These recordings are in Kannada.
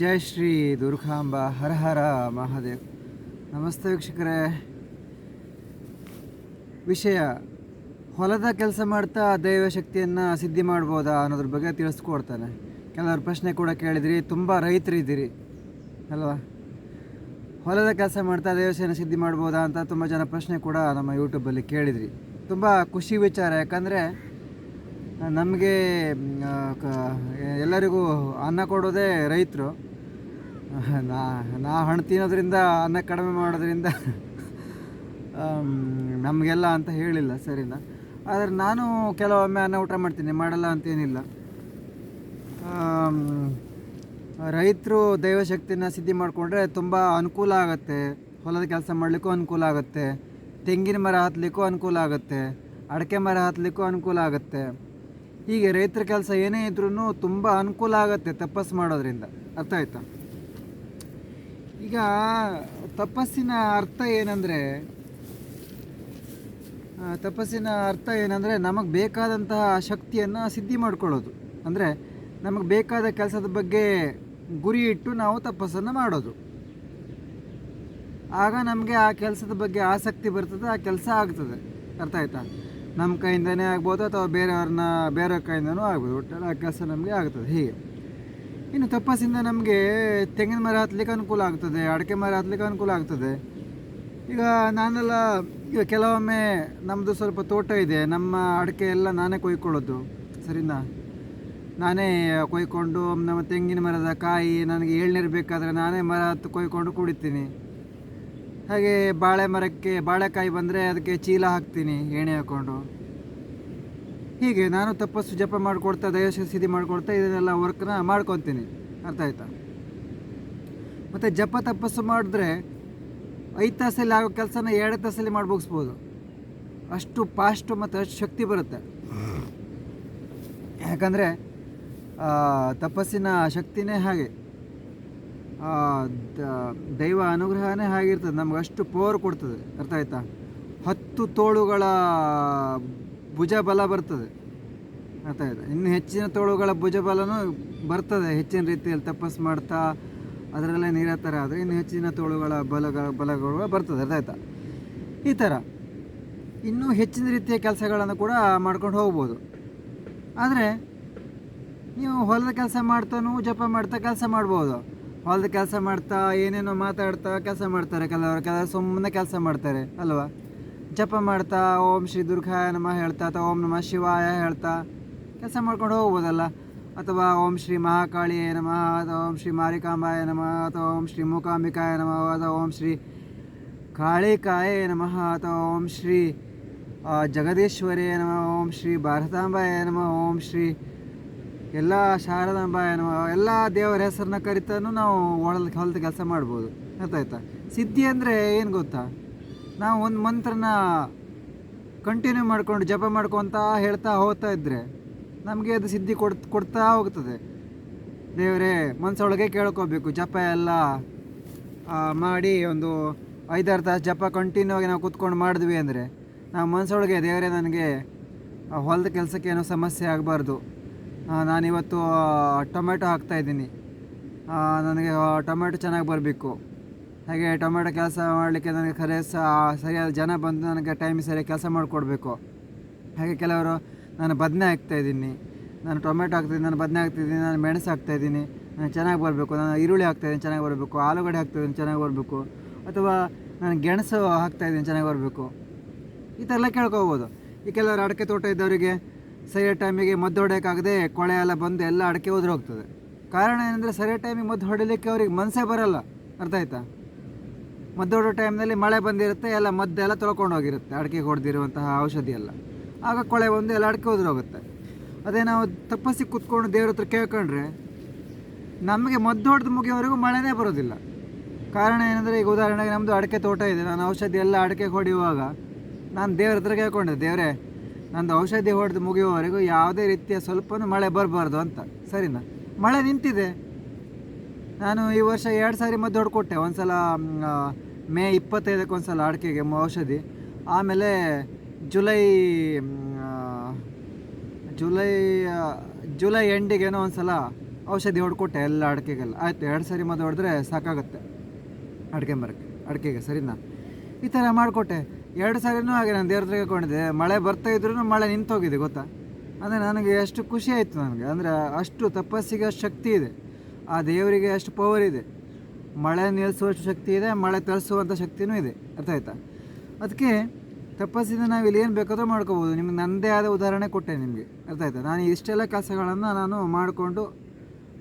ಜಯ ಶ್ರೀ ದುರ್ಗಾಂಬ, ಹರ ಹರ ಮಹಾದೇವ್. ನಮಸ್ತೆ ವೀಕ್ಷಕರೇ. ವಿಷಯ, ಹೊಲದ ಕೆಲಸ ಮಾಡ್ತಾ ದೈವ ಶಕ್ತಿಯನ್ನು ಸಿದ್ಧಿ ಮಾಡ್ಬೋದಾ ಅನ್ನೋದ್ರ ಬಗ್ಗೆ ತಿಳಿಸ್ಕೊಡ್ತಾನೆ. ಕೆಲವರು ಪ್ರಶ್ನೆ ಕೂಡ ಕೇಳಿದ್ರಿ, ತುಂಬ ರೈತರಿದ್ದೀರಿ, ಅಲ್ವಾ? ಹೊಲದ ಕೆಲಸ ಮಾಡ್ತಾ ದೇವಸ್ಥಾನ ಸಿದ್ಧಿ ಮಾಡ್ಬೋದಾ ಅಂತ ತುಂಬ ಜನ ಪ್ರಶ್ನೆ ಕೂಡ ನಮ್ಮ ಯೂಟ್ಯೂಬಲ್ಲಿ ಕೇಳಿದ್ರಿ. ತುಂಬ ಖುಷಿ ವಿಚಾರ, ಯಾಕಂದರೆ ನಮಗೆ ಎಲ್ಲರಿಗೂ ಅನ್ನ ಕೊಡೋದೇ ರೈತರು. ನಾ ನಾ ಹಣ್ಣು ತಿನ್ನೋದ್ರಿಂದ ಅನ್ನ ಕಡಿಮೆ ಮಾಡೋದ್ರಿಂದ ನಮಗೆಲ್ಲ ಅಂತ ಹೇಳಿಲ್ಲ, ಸರಿನಾ? ಆದರೆ ನಾನು ಕೆಲವೊಮ್ಮೆ ಅನ್ನ ಊಟ ಮಾಡ್ತೀನಿ, ಮಾಡಲ್ಲ ಅಂತೇನಿಲ್ಲ. ರೈತರು ದೈವಶಕ್ತಿನ ಸಿದ್ಧಿ ಮಾಡಿಕೊಂಡ್ರೆ ತುಂಬ ಅನುಕೂಲ ಆಗುತ್ತೆ. ಹೊಲದ ಕೆಲಸ ಮಾಡಲಿಕ್ಕೂ ಅನುಕೂಲ ಆಗುತ್ತೆ. ತೆಂಗಿನ ಮರ ಹತ್ತಲಿಕ್ಕೂ ಅನುಕೂಲ ಆಗುತ್ತೆ. ಅಡಿಕೆ ಮರ ಹತ್ತಲಿಕ್ಕೂ ಅನುಕೂಲ ಆಗುತ್ತೆ. ಹೀಗೆ ರೈತರ ಕೆಲಸ ಏನೇ ಇದ್ರೂ ತುಂಬ ಅನುಕೂಲ ಆಗುತ್ತೆ ತಪಸ್ಸು ಮಾಡೋದ್ರಿಂದ. ಅರ್ಥ ಆಯ್ತಾ? ಈಗ ತಪಸ್ಸಿನ ಅರ್ಥ ಏನಂದರೆ ತಪಸ್ಸಿನ ಅರ್ಥ ಏನಂದರೆ ನಮಗೆ ಬೇಕಾದಂತಹ ಶಕ್ತಿಯನ್ನು ಸಿದ್ಧಿ ಮಾಡ್ಕೊಳ್ಳೋದು. ಅಂದರೆ ನಮಗೆ ಬೇಕಾದ ಕೆಲಸದ ಬಗ್ಗೆ ಗುರಿ ಇಟ್ಟು ನಾವು ತಪಸ್ಸನ್ನು ಮಾಡೋದು. ಆಗ ನಮಗೆ ಆ ಕೆಲಸದ ಬಗ್ಗೆ ಆಸಕ್ತಿ ಬರ್ತದೆ, ಆ ಕೆಲಸ ಆಗ್ತದೆ. ಅರ್ಥ ಆಯ್ತಾ? ನಮ್ಮ ಕೈಯಿಂದನೇ ಆಗ್ಬೋದು ಅಥವಾ ಬೇರೆಯವ್ರನ್ನ ಬೇರೆಯವ್ರ ಕೈಯಿಂದನೂ ಆಗ್ಬೋದು ಒಟ್ಟಲ್ಲಿ ಆ ಕೆಲಸ ನಮಗೆ ಆಗ್ತದೆ. ಹೀಗೆ. ಇನ್ನು ತಪಸ್ಸಿಂದ ನಮಗೆ ತೆಂಗಿನ ಮರ ಹತ್ತಲಿಕ್ಕೆ ಅನುಕೂಲ ಆಗ್ತದೆ, ಅಡಿಕೆ ಮರ ಹತ್ತಲಿಕ್ಕೆ ಅನುಕೂಲ ಆಗ್ತದೆ. ಈಗ ನಾನೆಲ್ಲ, ಈಗ ಕೆಲವೊಮ್ಮೆ ನಮ್ಮದು ಸ್ವಲ್ಪ ತೋಟ ಇದೆ, ನಮ್ಮ ಅಡಿಕೆ ಎಲ್ಲ ನಾನೇ ಕೊಯ್ಕೊಳ್ಳೋದು, ಸರಿನಾ? ನಾನೇ ಕೊಯ್ಕೊಂಡು ನಮ್ಮ ತೆಂಗಿನ ಮರದ ಕಾಯಿ, ನನಗೆ ಎಳ್ನೀರು ಬೇಕಾದರೆ ನಾನೇ ಮರ ಹತ್ತು ಕೊಯ್ಕೊಂಡು ಕುಡಿತೀನಿ. ಹಾಗೆ ಬಾಳೆ ಮರಕ್ಕೆ, ಬಾಳೆಕಾಯಿ ಬಂದರೆ ಅದಕ್ಕೆ ಚೀಲ ಹಾಕ್ತೀನಿ, ಎಣ್ಣೆ ಹಾಕ್ಕೊಂಡು. ಹೀಗೆ ನಾನು ತಪಸ್ಸು ಜಪ ಮಾಡಿಕೊಡ್ತಾ ದಯಶ ಸಿದ್ಧಿ ಮಾಡಿಕೊಡ್ತಾ ಇದನ್ನೆಲ್ಲ ವರ್ಕ್ನ ಮಾಡ್ಕೊತೀನಿ. ಅರ್ಥ ಆಯ್ತಾ? ಮತ್ತು ಜಪ ತಪಸ್ಸು ಮಾಡಿದ್ರೆ ಐದು ತಾಸಲ್ಲಿ ಆಗೋ ಕೆಲಸನ ಎರಡು ತಾಸಲ್ಲಿ ಮಾಡಿ ಅಷ್ಟು ಪಾಸ್ಟು ಮತ್ತು ಅಷ್ಟು ಶಕ್ತಿ ಬರುತ್ತೆ. ಯಾಕಂದರೆ ತಪಸ್ಸಿನ ಶಕ್ತಿನೇ ಹಾಗೆ. ದೈವ ಅನುಗ್ರಹನೇ ಹಾಗಿರ್ತದೆ. ನಮ್ಗೆ ಅಷ್ಟು ಪವರ್ ಕೊಡ್ತದೆ. ಅರ್ಥ ಆಯ್ತಾ? ಹತ್ತು ತೋಳುಗಳ ಭುಜ ಬಲ ಬರ್ತದೆ. ಅರ್ಥ ಇನ್ನು ಹೆಚ್ಚಿನ ತೋಳುಗಳ ಭುಜ ಬಲನೂ ಬರ್ತದೆ. ಹೆಚ್ಚಿನ ರೀತಿಯಲ್ಲಿ ತಪಸ್ಸು ಮಾಡ್ತಾ, ಅದರಲ್ಲೇ ನಿರತರ ಆದರೆ ಇನ್ನು ಹೆಚ್ಚಿನ ತೋಳುಗಳ ಬಲಗಳ, ಬಲಗಳು ಬರ್ತದೆ. ಅರ್ಥ ಆಯ್ತಾ? ಈ ಥರ. ಇನ್ನೂ ಹೆಚ್ಚಿನ ರೀತಿಯ ಕೆಲಸಗಳನ್ನು ಕೂಡ ಮಾಡ್ಕೊಂಡು ಹೋಗ್ಬೋದು. ಆದರೆ, ನೀವು ಹೊಲದ ಕೆಲಸ ಮಾಡ್ತಾನೂ ಜಪ ಮಾಡ್ತಾ ಕೆಲಸ ಮಾಡ್ಬೋದು. ಹೊಲದ ಕೆಲಸ ಮಾಡ್ತಾ, ಏನೇನೋ ಮಾತಾಡ್ತಾ ಕೆಲಸ ಮಾಡ್ತಾರೆ. ಕೆಲವರು ಕೆಲವರು ಸುಮ್ಮನೆ ಕೆಲಸ ಮಾಡ್ತಾರೆ, ಅಲ್ವಾ? ಜಪ ಮಾಡ್ತಾ, ಓಂ ಶ್ರೀ ದುರ್ಗಾಯ ನಮಃ ಹೇಳ್ತಾ, ಅಥವಾ ಓಂ ನಮಃ ಶಿವಾಯ ಹೇಳ್ತಾ, ಕೆಲಸ ಮಾಡ್ಕೊಂಡು ಹೋಗ್ಬೋದಲ್ಲ? ಅಥವಾ ಓಂ ಶ್ರೀ ಮಹಾಕಾಳಿಯೇ ನಮಃ, ಅಥವಾ ಓಂ ಶ್ರೀ ಮಾರಿಕಾಂಬಾಯ ನಮಃ, ಅಥವಾ ಓಂ ಶ್ರೀ ಮೂಕಾಂಬಿಕಾಯ ನಮಃ, ಅಥವಾ ಓಂ ಶ್ರೀ ಕಾಳಿಕಾಯೇ ನಮಃ, ಅಥವಾ ಓಂ ಶ್ರೀ ಜಗದೀಶ್ವರಿಯ ಜಗದೀಶ್ವರೇ ನಮಃ, ಓಂ ಶ್ರೀ ಭಾರತಾಂಬಾಯ ನಮಃ, ಓಂ ಶ್ರೀ ಎಲ್ಲ ಶಾರದಾಂಬಾಯ ನಮಃ, ಎಲ್ಲ ದೇವರ ಹೆಸರನ್ನ ಕರಿತಾನು ನಾವು ಹೊಲದ ಹೊಲದ ಕೆಲಸ ಮಾಡ್ಬೋದು. ಆಯ್ತಾ ಸಿದ್ಧಿ ಅಂದರೆ ಏನು ಗೊತ್ತಾ? ನಾವು ಒಂದು ಮಂತ್ರನ ಕಂಟಿನ್ಯೂ ಮಾಡ್ಕೊಂಡು ಜಪ ಮಾಡ್ಕೊತಾ ಹೇಳ್ತಾ ಹೋಗ್ತಾ ಇದ್ದರೆ ನಮಗೆ ಅದು ಸಿದ್ಧಿ ಕೊಡ್, ಕೊಡ್ತಾ ಹೋಗ್ತದೆ. ದೇವರೇ ಮನಸ್ಸೊಳಗೆ ಕೇಳ್ಕೋಬೇಕು, ಜಪ ಎಲ್ಲ ಮಾಡಿ ಒಂದು ಐದಾರು ತಾಸು ಜಪ ಕಂಟಿನ್ಯೂ ಆಗಿ ನಾವು ಕೂತ್ಕೊಂಡು ಮಾಡಿದ್ವಿ ಅಂದರೆ ನಾವು ಮನಸ್ಸೊಳಗೆ ದೇವರೇ ನನಗೆ ಹೊಲದ ಕೆಲಸಕ್ಕೆ ಏನೋ ಸಮಸ್ಯೆ ಆಗಬಾರ್ದು. ನಾನಿವತ್ತು ಟೊಮೆಟೊ ಹಾಕ್ತಾಯಿದ್ದೀನಿ ನನಗೆ ಟೊಮೆಟೊ ಚೆನ್ನಾಗಿ ಬರಬೇಕು. ಹಾಗೆ ಟೊಮೆಟೊ ಕೆಲಸ ಮಾಡಲಿಕ್ಕೆ ನನಗೆ ಖರೆ ಸರಿಯಾದ ಜನ ಬಂದು ನನಗೆ ಟೈಮಿಗೆ ಸರಿಯಾಗಿ ಕೆಲಸ ಮಾಡಿಕೊಡ್ಬೇಕು. ಹಾಗೆ ಕೆಲವರು ನಾನು ಬದನೆ ಹಾಕ್ತಾಯಿದ್ದೀನಿ ನಾನು ಟೊಮೆಟೊ ಹಾಕ್ತಿದ್ದೀನಿ ನಾನು ಬದನೆ ಹಾಕ್ತಿದ್ದೀನಿ ನಾನು ಮೆಣಸು ಹಾಕ್ತಾಯಿದ್ದೀನಿ ನಾನು ಚೆನ್ನಾಗಿ ಬರಬೇಕು, ನಾನು ಈರುಳ್ಳಿ ಹಾಕ್ತಾಯಿದ್ದೀನಿ ಚೆನ್ನಾಗಿ ಬರಬೇಕು. ಆಲೂಗಡ್ಡೆ ಹಾಕ್ತಾಯಿದ್ದೀನಿ ಚೆನ್ನಾಗಿ ಬರಬೇಕು. ಅಥವಾ ನಾನು ಗೆಣಸು ಹಾಕ್ತಾಯಿದ್ದೀನಿ ಚೆನ್ನಾಗಿ ಬರಬೇಕು. ಈ ಥರ ಎಲ್ಲ ಕೇಳ್ಕೊಬೋದು. ಈ ಕೆಲವರು ಅಡಿಕೆ ತೋಟ ಇದ್ದವರಿಗೆ ಸರಿಯಾದ ಟೈಮಿಗೆ ಮದ್ದು ಹೊಡೆಯೋಕ್ಕಾಗದೆ ಕೊಳೆ ಎಲ್ಲ ಬಂದು ಎಲ್ಲ ಅಡಿಕೆ ಹೋಗ್ತದೆ ಕಾರಣ ಏನಂದರೆ ಸರಿಯಾದ ಟೈಮಿಗೆ ಮದ್ದು ಹೊಡಿಲಿಕ್ಕೆ ಅವ್ರಿಗೆ ಮನಸ್ಸೇ ಬರಲ್ಲ. ಅರ್ಥ ಆಯ್ತಾ? ಮದ್ದು ಹೊಡೋ ಟೈಮ್ನಲ್ಲಿ ಮಳೆ ಬಂದಿರುತ್ತೆ, ಎಲ್ಲ ಮದ್ದೆಲ್ಲ ತೊಳ್ಕೊಂಡು ಹೋಗಿರುತ್ತೆ ಅಡಿಕೆಗೆ ಹೊಡೆದಿರುವಂತಹ ಔಷಧಿ ಎಲ್ಲ. ಆಗ ಕೊಳೆ ಬಂದು ಎಲ್ಲ ಅಡಿಕೆ ಹೋಗುತ್ತೆ. ಅದೇ ನಾವು ತಪ್ಪಿಸಿ ಕುತ್ಕೊಂಡು ದೇವ್ರ ಹತ್ರ ಕೇಳ್ಕೊಂಡ್ರೆ, ನಮಗೆ ಮದ್ದು ಹೊಡೆದು ಮುಗಿಯೋವರೆಗೂ ಮಳೆನೇ ಬರೋದಿಲ್ಲ. ಕಾರಣ ಏನಂದರೆ, ಈಗ ಉದಾಹರಣೆಗೆ ನಮ್ಮದು ಅಡಿಕೆ ತೋಟ ಇದೆ, ನಾನು ಔಷಧಿ ಎಲ್ಲ ಅಡಿಕೆ ಹೊಡೆಯುವಾಗ ನಾನು ದೇವ್ರ ಹತ್ರ ಕೇಳ್ಕೊಂಡೆ, ದೇವರೇ, ನಂದು ಔಷಧಿ ಹೊಡೆದು ಮುಗಿಯುವವರೆಗೂ ಯಾವುದೇ ರೀತಿಯ ಸ್ವಲ್ಪನೂ ಮಳೆ ಬರಬಾರ್ದು ಅಂತ. ಸರಿನಾ? ಮಳೆ ನಿಂತಿದೆ. ನಾನು ಈ ವರ್ಷ ಎರಡು ಸಾರಿ ಮದ್ದು ಹೊಡ್ಕೊಟ್ಟೆ ಒಂದು ಸಲ ಮ್, ಇಪ್ಪತ್ತೈದಕ್ಕೆ ಸಲ ಅಡಿಕೆಗೆ ಔಷಧಿ. ಆಮೇಲೆ ಜುಲೈ ಜುಲೈ ಜುಲೈ ಎಂಡಿಗೇನೋ ಒಂದು ಸಲ ಔಷಧಿ ಹೊಡ್ಕೊಟ್ಟೆ ಎಲ್ಲ ಅಡಿಕೆಗೆಲ್ಲ ಆಯಿತು ಎರಡು ಸರಿ ಮದ್ದು ಹೊಡೆದ್ರೆ ಸಾಕಾಗುತ್ತೆ ಅಡಿಕೆ ಮರಕ್ಕೆ ಅಡಿಕೆಗೆ ಸರಿನಾ? ಈ ಥರ ಮಾಡಿಕೊಟ್ಟೆ. ಎರಡು ಸಾರಿನೂ ಹಾಗೆ ನಾನು ದೇವ್ರ ಹತ್ರ ಕೇಳ್ಕೊಂಡಿದ್ದೆ ಮಳೆ ಬರ್ತಾ ಇದ್ರೂ ಮಳೆ ನಿಂತೋಗಿದೆ ಗೊತ್ತಾ? ಅಂದರೆ ನನಗೆ ಎಷ್ಟು ಖುಷಿ ಆಯಿತು ನನಗೆ. ಅಂದರೆ ಅಷ್ಟು ತಪಸ್ಸಿಗೆ ಅಷ್ಟು ಶಕ್ತಿ ಇದೆ. ಆ ದೇವರಿಗೆ ಅಷ್ಟು ಪವರ್ ಇದೆ. ಮಳೆ ನಿಲ್ಲಿಸುವಷ್ಟು ಶಕ್ತಿ ಇದೆ, ಮಳೆ ತರಿಸುವಂಥ ಶಕ್ತಿನೂ ಇದೆ. ಅರ್ಥ ಆಯ್ತಾ? ಅದಕ್ಕೆ ತಪಸ್ಸಿಂದ ನಾವು ಇಲ್ಲಿ ಏನು ಬೇಕಾದರೂ ಮಾಡ್ಕೋಬೋದು. ನಿಮ್ಗೆ ನನ್ನದೇ ಆದ ಉದಾಹರಣೆ ಕೊಟ್ಟೆ ನಿಮಗೆ. ಅರ್ಥ ಆಯ್ತಾ? ನಾನು ಇಷ್ಟೆಲ್ಲ ಕೆಲಸಗಳನ್ನು ನಾನು ಮಾಡಿಕೊಂಡು,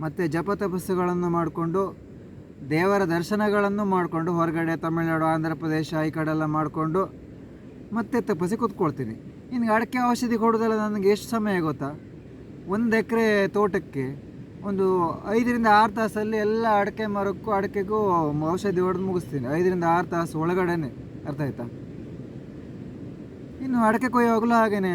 ಮತ್ತು ಜಪ ತಪಸ್ಸುಗಳನ್ನು ಮಾಡಿಕೊಂಡು, ದೇವರ ದರ್ಶನಗಳನ್ನು ಮಾಡಿಕೊಂಡು, ಹೊರಗಡೆ ತಮಿಳುನಾಡು, ಆಂಧ್ರ ಪ್ರದೇಶ, ಈ ಕಡೆ ಎಲ್ಲ ಮಾಡಿಕೊಂಡು, ಮತ್ತೆ ತಪಸ್ಸಿ ಕೂತ್ಕೊಳ್ತೀನಿ. ಇನ್ನು ಅಡಿಕೆ ಔಷಧಿ ಕೊಡೋದೆಲ್ಲ ನನಗೆ ಎಷ್ಟು ಸಮಯ ಗೊತ್ತಾ? ಒಂದು ಎಕರೆ ತೋಟಕ್ಕೆ ಒಂದು ಐದರಿಂದ ಆರು ತಾಸಲ್ಲಿ ಎಲ್ಲ ಅಡಿಕೆ ಮರಕ್ಕೂ, ಅಡಿಕೆಗೂ ಔಷಧಿ ಹೊಡೆದು ಮುಗಿಸ್ತೀನಿ. ಐದರಿಂದ ಆರು ತಾಸು ಒಳಗಡೆನೆ, ಅರ್ಥ ಆಯ್ತಾ? ಇನ್ನು ಅಡಿಕೆ ಕೊಯ್ಯುವಾಗಲೂ ಹಾಗೇನೆ.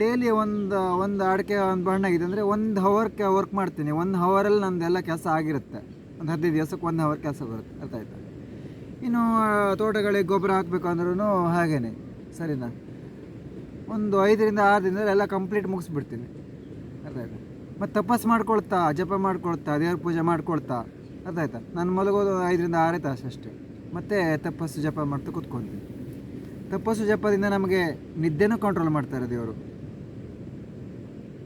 ಡೈಲಿ ಒಂದು ಒಂದು ಅಡಿಕೆ ಒಂದು ಬಣ್ಣ ಆಗಿದೆ ಅಂದರೆ ಒಂದು ಹವರ್ಗೆ ವರ್ಕ್ ಮಾಡ್ತೀನಿ. ಒಂದು ಹವರಲ್ಲಿ ನಂದೆಲ್ಲ ಕೆಲಸ ಆಗಿರುತ್ತೆ. ಒಂದು ಹದಿನೈದು ದಿವಸಕ್ಕೆ ಒಂದು ಹವರ್ ಕೆಲಸ ಬರುತ್ತೆ, ಅರ್ಥ ಆಯ್ತಾ? ಇನ್ನು ತೋಟಗಳಿಗೆ ಗೊಬ್ಬರ ಹಾಕಬೇಕು ಅಂದ್ರೂ ಹಾಗೇ ಸರಿನಾ? ಒಂದು ಐದರಿಂದ ಆರು ದಿನದಲ್ಲಿ ಎಲ್ಲ ಕಂಪ್ಲೀಟ್ ಮುಗಿಸ್ಬಿಡ್ತೀನಿ. ಅರ್ಥ ಆಯ್ತಾ? ಮತ್ತು ತಪಸ್ ಮಾಡ್ಕೊಳ್ತಾ, ಜಪ ಮಾಡ್ಕೊಳ್ತಾ, ದೇವ್ರ ಪೂಜೆ ಮಾಡ್ಕೊಳ್ತಾ, ಅರ್ಥ ಆಯ್ತಾ? ನಾನು ಮಲಗೋದು ಐದರಿಂದ ಆರೇ ತಾಸು ಅಷ್ಟೇ. ಮತ್ತು ತಪಸ್ಸು, ಜಪ ಮಾಡ್ತಾ ಕೂತ್ಕೊಳ್ತೀನಿ ತಪಸ್ಸು, ಜಪದಿಂದ ನಮಗೆ ನಿದ್ದೆನೂ ಕಂಟ್ರೋಲ್ ಮಾಡ್ತಾರೆ ದೇವರು.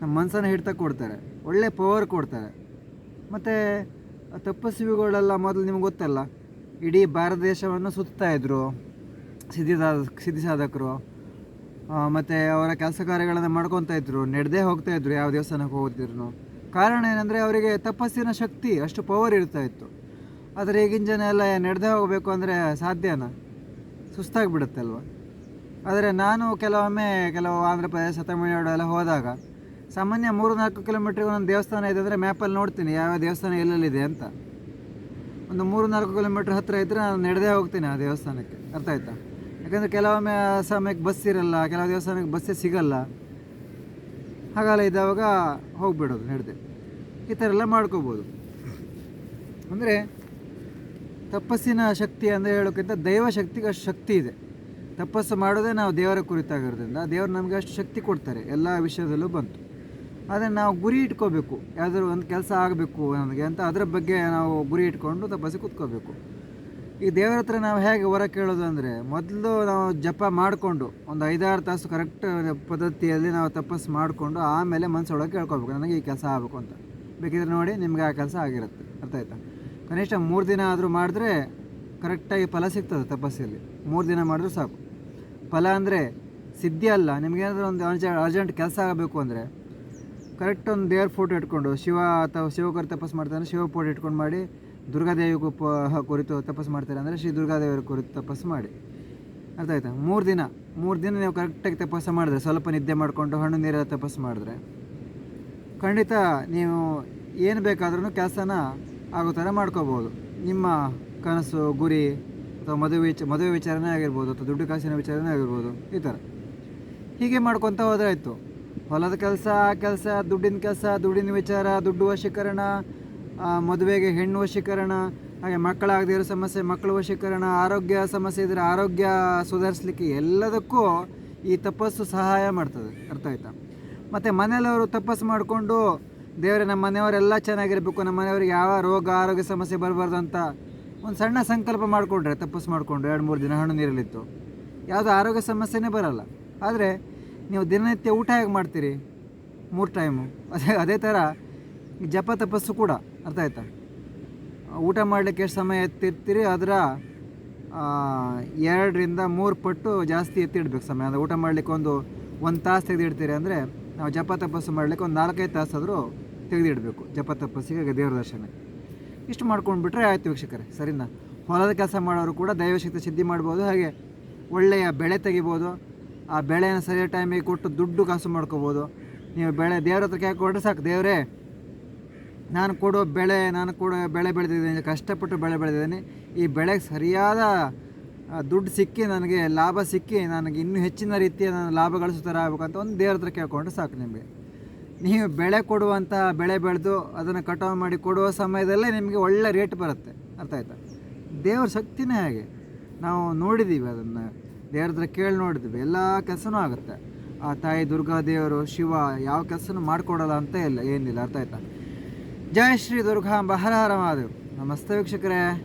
ನಮ್ಮ ಮನಸ್ಸನ್ನು ಹಿಡ್ತಾ ಕೊಡ್ತಾರೆ. ಒಳ್ಳೆ ಪವರ್ ಕೊಡ್ತಾರೆ. ಮತ್ತು ತಪಸ್ವಿಗಳೆಲ್ಲ ಮೊದಲು ನಿಮ್ಗೆ ಗೊತ್ತಲ್ಲ? ಇಡೀ ಭಾರತ ದೇಶವನ್ನು ಸುತ್ತಾಯಿದ್ರು ಸಿದ್ಧಿ ಸಿದ್ಧಿ ಸಾಧಕರು. ಮತ್ತು ಅವರ ಕೆಲಸ ಕಾರ್ಯಗಳನ್ನು ಮಾಡ್ಕೊತಾ ಇದ್ದರು ನಡೆದೇ ಹೋಗ್ತಾ ಇದ್ರು ಯಾವ ದೇವಸ್ಥಾನಕ್ಕೆ ಹೋಗ್ತಿದ್ರು ಕಾರಣ ಏನಂದರೆ ಅವರಿಗೆ ತಪಸ್ಸಿನ ಶಕ್ತಿ, ಅಷ್ಟು ಪವರ್ ಇರ್ತಾ ಇತ್ತು. ಆದರೆ ಈಗಿನ ಜನ ಎಲ್ಲ ನಡೆದೇ ಹೋಗಬೇಕು ಅಂದರೆ ಸಾಧ್ಯನಾ? ಸುಸ್ತಾಗಿಬಿಡುತ್ತೆ ಅಲ್ವಾ ಆದರೆ ನಾನು ಕೆಲವೊಮ್ಮೆ ಕೆಲವು ಆಂಧ್ರ ಪ್ರದೇಶ ತಮಿಳುನಾಡು ಎಲ್ಲ ಹೋದಾಗ ಸಾಮಾನ್ಯ ಮೂರು ನಾಲ್ಕು ಕಿಲೋಮೀಟ್ರಿಗೆ ಒಂದು ದೇವಸ್ಥಾನ ಇದೆ ಅಂದರೆ ಮ್ಯಾಪಲ್ಲಿ ನೋಡ್ತೀನಿ, ಯಾವ ದೇವಸ್ಥಾನ ಎಲ್ಲೆಲ್ಲಿದೆ ಅಂತ. ಒಂದು ಮೂರು ನಾಲ್ಕು ಕಿಲೋಮೀಟ್ರ್ ಹತ್ತಿರ ಇದ್ದರೆ ನಾನು ನಡೆದೇ ಹೋಗ್ತೀನಿ ಆ ದೇವಸ್ಥಾನಕ್ಕೆ. ಅರ್ಥ ಆಯ್ತಾ? ಯಾಕಂದರೆ ಕೆಲವೊಮ್ಮೆ ಸಮಯಕ್ಕೆ ಬಸ್ ಇರಲ್ಲ, ಕೆಲವು ದೇವಸ್ಥಾನಕ್ಕೆ ಬಸ್ಸೇ ಸಿಗಲ್ಲ. ಹಾಗಲ್ಲ ಇದ್ದಾವಾಗ ಹೋಗ್ಬಿಡೋದು ನಡೆದೆ. ಈ ಥರ ಎಲ್ಲ ಮಾಡ್ಕೋಬೋದು. ಅಂದರೆ ತಪಸ್ಸಿನ ಶಕ್ತಿ ಅಂದರೆ ಹೇಳೋಕ್ಕಿಂತ ದೈವ ಶಕ್ತಿಗೆ ಅಷ್ಟು ಶಕ್ತಿ ಇದೆ. ತಪಸ್ಸು ಮಾಡೋದೇ ನಾವು ದೇವರ ಕುರಿತಾಗಿರೋದ್ರಿಂದ ದೇವರು ನಮಗೆ ಅಷ್ಟು ಶಕ್ತಿ ಕೊಡ್ತಾರೆ, ಎಲ್ಲ ವಿಷಯದಲ್ಲೂ ಬಂತು. ಆದರೆ ನಾವು ಗುರಿ ಇಟ್ಕೋಬೇಕು. ಯಾವುದಾದ್ರು ಒಂದು ಕೆಲಸ ಆಗಬೇಕು ನನಗೆ ಅಂತ ಅದರ ಬಗ್ಗೆ ನಾವು ಗುರಿ ಇಟ್ಕೊಂಡು ತಪಸ್ಸಿ ಕೂತ್ಕೋಬೇಕು. ಈ ದೇವರ ಹತ್ರ ನಾವು ಹೇಗೆ ಹೊರ ಕೇಳೋದು ಅಂದರೆ ಮೊದಲು ನಾವು ಜಪ ಮಾಡಿಕೊಂಡು ಒಂದು ಐದಾರು ತಾಸು ಕರೆಕ್ಟ್ ಪದ್ಧತಿಯಲ್ಲಿ ನಾವು ತಪಸ್ಸು ಮಾಡಿಕೊಂಡು ಆಮೇಲೆ ಮನಸ್ಸೊಳಗೆ ಕೇಳ್ಕೊಬೇಕು ನನಗೆ ಈ ಕೆಲಸ ಆಗಬೇಕು ಅಂತ. ಬೇಕಿದ್ರೆ ನೋಡಿ ನಿಮಗೆ ಆ ಕೆಲಸ ಆಗಿರುತ್ತೆ. ಅರ್ಥ ಆಯ್ತಾ? ಕನಿಷ್ಠ ಮೂರು ದಿನ ಆದರೂ ಮಾಡಿದ್ರೆ ಕರೆಕ್ಟಾಗಿ ಫಲ ಸಿಗ್ತದೆ ತಪಸ್ಸಲ್ಲಿ. ಮೂರು ದಿನ ಮಾಡಿದ್ರೂ ಸಾಕು. ಫಲ ಅಂದರೆ ಸಿದ್ಧಿ ಅಲ್ಲ. ನಿಮಗೇನಾದರೂ ಒಂದು ಅರ್ಜ ಅರ್ಜೆಂಟ್ ಕೆಲಸ ಆಗಬೇಕು ಅಂದರೆ ಕರೆಕ್ಟ್ ಒಂದು ದೇವ್ರ ಫೋಟೋ ಇಟ್ಕೊಂಡು ಶಿವ ಅಥವಾ ಶಿವಕರ್ ತಪಸ್ಸು ಮಾಡ್ತಾನೆ ಶಿವ ಫೋಟೋ ಇಟ್ಕೊಂಡು ಮಾಡಿ ದುರ್ಗಾದೇವಿಗೂ ಪ ಕುರಿತು ತಪಸ್ಸು ಮಾಡ್ತಾರೆ ಅಂದರೆ ಶ್ರೀ ದುರ್ಗಾದೇವಿಯ ಕುರಿತು ತಪಸ್ಸು ಮಾಡಿ. ಅರ್ಥ ಆಯ್ತಾ? ಮೂರು ದಿನ ಮೂರು ದಿನ ನೀವು ಕರೆಕ್ಟಾಗಿ ತಪಸ್ಸು ಮಾಡಿದ್ರೆ, ಸ್ವಲ್ಪ ನಿದ್ದೆ ಮಾಡಿಕೊಂಡು ಹಣ್ಣು ನೀರೆಲ್ಲ ತಪಸ್ಸು ಮಾಡಿದ್ರೆ, ಖಂಡಿತ ನೀವು ಏನು ಬೇಕಾದ್ರೂ ಕೆಲಸನ ಆಗೋ ಥರ ಮಾಡ್ಕೋಬೋದು. ನಿಮ್ಮ ಕನಸು, ಗುರಿ ಅಥವಾ ಮದುವೆ ವಿಚ, ಮದುವೆ ವಿಚಾರನೇ ಆಗಿರ್ಬೋದು ಅಥವಾ ದುಡ್ಡು ಕಾಸಿನ ವಿಚಾರನೇ ಆಗಿರ್ಬೋದು, ಈ ಥರ. ಹೀಗೆ ಮಾಡ್ಕೊತ ಹೋದ್ರೆ ಆಯಿತು. ಹೊಲದ ಕೆಲಸ ಆ ಕೆಲಸ, ದುಡ್ಡಿನ ಕೆಲಸ, ದುಡ್ಡಿನ ವಿಚಾರ, ದುಡ್ಡು ವಶೀಕರಣ ಮದುವೆಗೆ ಹೆಣ್ಣು ವಶೀಕರಣ, ಹಾಗೆ ಮಕ್ಕಳಾಗದೇ ಇರೋ ಸಮಸ್ಯೆ, ಮಕ್ಕಳ ವಶೀಕರಣ, ಆರೋಗ್ಯ ಸಮಸ್ಯೆ ಇದ್ದರೆ ಆರೋಗ್ಯ ಸುಧಾರಿಸಲಿಕ್ಕೆ ಎಲ್ಲದಕ್ಕೂ ಈ ತಪಸ್ಸು ಸಹಾಯ ಮಾಡ್ತದೆ. ಅರ್ಥ ಆಯ್ತಾ? ಮತ್ತು ಮನೆಯಲ್ಲವರು ತಪಸ್ಸು ಮಾಡಿಕೊಂಡು, ದೇವರೇ, ನಮ್ಮ ಮನೆಯವರೆಲ್ಲ ಚೆನ್ನಾಗಿರಬೇಕು, ನಮ್ಮ ಮನೆಯವ್ರಿಗೆ ಯಾವ ರೋಗ, ಆರೋಗ್ಯ ಸಮಸ್ಯೆ ಬರಬಾರ್ದು ಅಂತ ಒಂದು ಸಣ್ಣ ಸಂಕಲ್ಪ ಮಾಡಿಕೊಂಡ್ರೆ, ತಪಸ್ಸು ಮಾಡಿಕೊಂಡು ಎರಡು, ಮೂರು ದಿನ ಹಣ್ಣು ನೀರಲಿತ್ತು ಯಾವುದೋ ಆರೋಗ್ಯ ಸಮಸ್ಯೆನೇ ಬರಲ್ಲ. ಆದರೆ ನೀವು ದಿನನಿತ್ಯ ಊಟ ಹೇಗೆ ಮಾಡ್ತೀರಿ? ಮೂರು ಟೈಮು ಅದೇ ಅದೇ ಥರ ಜಪ ತಪಸ್ಸು ಕೂಡ. ಅರ್ಥ ಆಯ್ತಾ? ಊಟ ಮಾಡಲಿಕ್ಕೆ ಎಷ್ಟು ಸಮಯ ಎತ್ತಿರ್ತೀರಿ? ಅದರ ಎರಡರಿಂದ ಮೂರು ಪಟ್ಟು ಜಾಸ್ತಿ ಎತ್ತಿಡ್ಬೇಕು ಸಮಯ. ಅಂದರೆ ಊಟ ಮಾಡಲಿಕ್ಕೆ ಒಂದು ಒಂದು ತಾಸು ತೆಗೆದಿಡ್ತೀರಿ ಅಂದರೆ ನಾವು ಜಪ ತಪಸ್ಸು ಮಾಡಲಿಕ್ಕೆ ಒಂದು ನಾಲ್ಕೈದು ತಾಸಾದರೂ ತೆಗೆದಿಡಬೇಕು ಜಪ ತಪಸ್ಸಿಗೆ ದೇವ್ರ ದರ್ಶನ. ಇಷ್ಟು ಮಾಡ್ಕೊಂಡ್ಬಿಟ್ರೆ ಆಯ್ತು ವೀಕ್ಷಕರೇ, ಸರಿನಾ? ಹೊಲದ ಕೆಲಸ ಮಾಡೋರು ಕೂಡ ದೈವಶಕ್ತಿ ಸಿದ್ಧಿ ಮಾಡ್ಬೋದು, ಹಾಗೆ ಒಳ್ಳೆಯ ಬೆಳೆ ತೆಗಿಬೋದು. ಆ ಬೆಳೆಯನ್ನು ಸರಿಯಾದ ಟೈಮಿಗೆ ಕೊಟ್ಟು ದುಡ್ಡು ಕಾಸು ಮಾಡ್ಕೋಬೋದು. ನೀವು ಬೆಳೆ ದೇವ್ರ ಹತ್ರ ಕೈ ಕೊಟ್ಟರೆ ಸಾಕು, ದೇವರೇ ನಾನು ಕೊಡೋ ಬೆಳೆ, ನಾನು ಕೊಡೋ ಬೆಳೆ ಬೆಳೆದಿದ್ದೀನಿ ಕಷ್ಟಪಟ್ಟು ಬೆಳೆ ಬೆಳೆದಿದ್ದೀನಿ. ಈ ಬೆಳೆಗೆ ಸರಿಯಾದ ದುಡ್ಡು ಸಿಕ್ಕಿ ನನಗೆ ಲಾಭ ಸಿಕ್ಕಿ ನನಗೆ ಇನ್ನೂ ಹೆಚ್ಚಿನ ರೀತಿಯ ನಾನು ಲಾಭ ಗಳಿಸೋ ಆಗ್ಬೇಕಂತ ಒಂದು ದೇವ್ರ ಹತ್ರ ಕೇಳ್ಕೊಂಡ್ರೆ ಸಾಕು ನಿಮಗೆ. ನೀವು ಬೆಳೆ ಕೊಡುವಂತಹ ಬೆಳೆ ಬೆಳೆದು ಅದನ್ನು ಕಟಾವು ಮಾಡಿ ಕೊಡುವ ಸಮಯದಲ್ಲೇ ನಿಮಗೆ ಒಳ್ಳೆ ರೇಟ್ ಬರುತ್ತೆ. ಅರ್ಥ ಆಯ್ತಾ? ದೇವ್ರ ಶಕ್ತಿನೇ ಹಾಗೆ. ನಾವು ನೋಡಿದ್ದೀವಿ ಅದನ್ನು. ದೇವ್ರ ಹತ್ರ ಕೇಳಿ ನೋಡಿದ್ವಿ. ಎಲ್ಲ ಕೆಲಸನೂ ಆಗುತ್ತೆ. ಆ ತಾಯಿ ದುರ್ಗಾ ದೇವರು, ಶಿವ ಯಾವ ಕೆಲಸನೂ ಮಾಡಿಕೊಡಲ್ಲ ಅಂತ ಇಲ್ಲ, ಏನಿಲ್ಲ. ಅರ್ಥ ಆಯ್ತಾ? ಜಯ ಶ್ರೀ ದುರ್ಗಾಂಬ. ಹರ ಹರ ಮಹಾದೇವ್. ನಮಸ್ತೆ ವೀಕ್ಷಕರೇ.